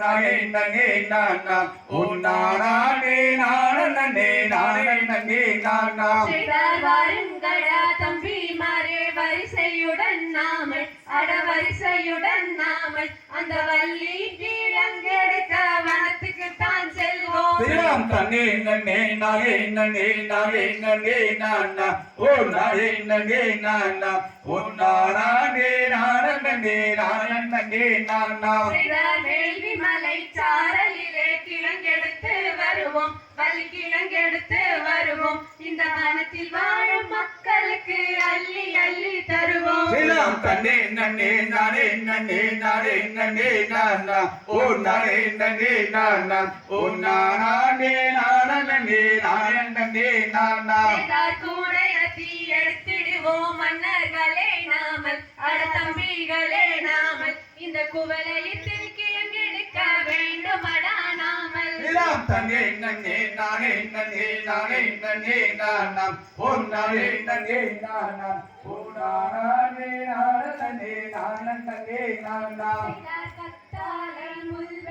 நானே நங்கே நானா ஓம் நானே நானே நானே நங்கே நானா வாருங்கடா தம்பி மாறே வரிசையுடன் நாமல் அட வரிசையுடன் நாமல் அந்த வள்ளி கீழங்கெடுக்க வனத்துக்கு தான் செல்வோம். ஸ்ரீராம் தன்னே நன்னே நானே நன்னே நானே நன்னே நானா ஓ நானே நன்னே நானா ஓ நானே நானே நானே நானா செய்தார் வேள்வி மலை சாரலிலே கிழங்கெடுத்து வருவோம். வள்ளி கிழங்கெடுத்து வருவோம். இந்த வனத்தில் வாழும் மக்களுக்கு அள்ளி அள்ளி தருவோம். ஸ்ரீராம் தன்னே நன்னே நானே நன்னே நானே நன்னே நானா ஓ நானே நன்னே நானா ஓ நானே நானே நானே நானா செய்தார் கூடையத்தி எடுத்திடுவோம். மன்னர்களே நாமல் அட தம்பிகளே நாமல். இந்த குவளையத்தில் நாமல் ஸ்ரீராம் தன்னே நன்னே நானே நன்னே நானே நன்னே நானா ஓ நானே நன்னே நானா ஓ நானே நானே நானே நானா செய்தார் கத்தாழை முள்வேலியை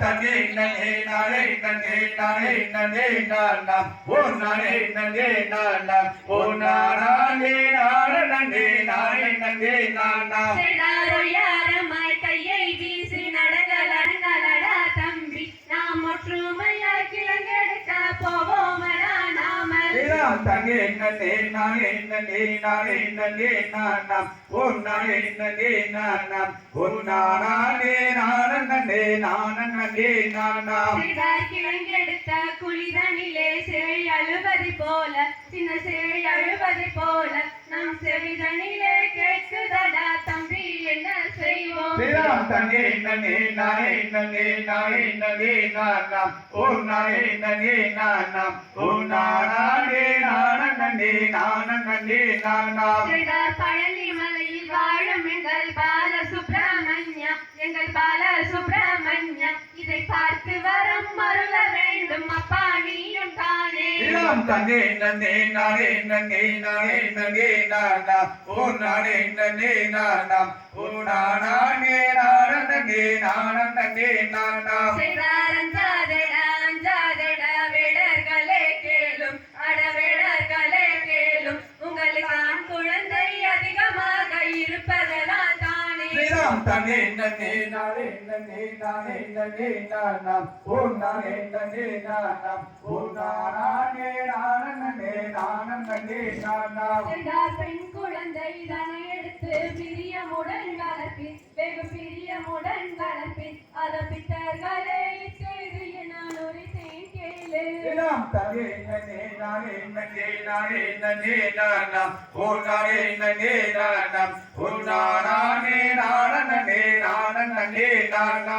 தங்கே தன்னே நாளே நானே நாளே நானே நாளா ஓ நாளே நன்னே நாளா ஓ நானே நானே நானே நன்னே நானா செய்தாரொய்யாரமாய் தன்னே நன்னே நானே நன்னே நானே நன்னே நானா ஓ நானே நன்னே நானா ஓ நானே நானே நானே நானா கிழங்கெடுத்த குளிதனிலே செழி அழுவது போல சின்ன செழி அழுவது போல நம் செவிதனிலே கேட்குதடா தம்பி என்ன செய்வோம்? தன்னே நன்னே நானே நன்னே நானே நன்னே நானா ஓ நானே நன்னே நானே நானே நானே நானா செய்தார் பழனி மலையில் வாழும் எங்கள் பால சுப்பிரமணியா எங்கள் பால சுப்பிரமணியா இதை பார்த்து வரும் மருள வேண்டும். அப்பா நீயும் தானே. நன்னே நானே நன்னே நானே நன்னே நானா. ஓ நானே நன்னே நானா. ஓ நானே நானே நானே நானா. தன்னே நன்னே நானே நன்னே நானே நன்னே நானா ஓ நானே நன்னே நானா ஓ நானே நானே நானே நானா செய்தார் பெண் குழந்தை தனை எடுத்து பிரியமுடன் வளர்ப்பி வெகு பிரியமுடன் வளர்ப்பி அத பித்தர்களே செய்து நான் ஒரு தேன் கேளு. ஸ்ரீராம் தன்னே நன்னே நானே நன்னே நானே நன்னே நானா ஓ நானே நன்னே நானா ஓ நானே நானே நானே நானா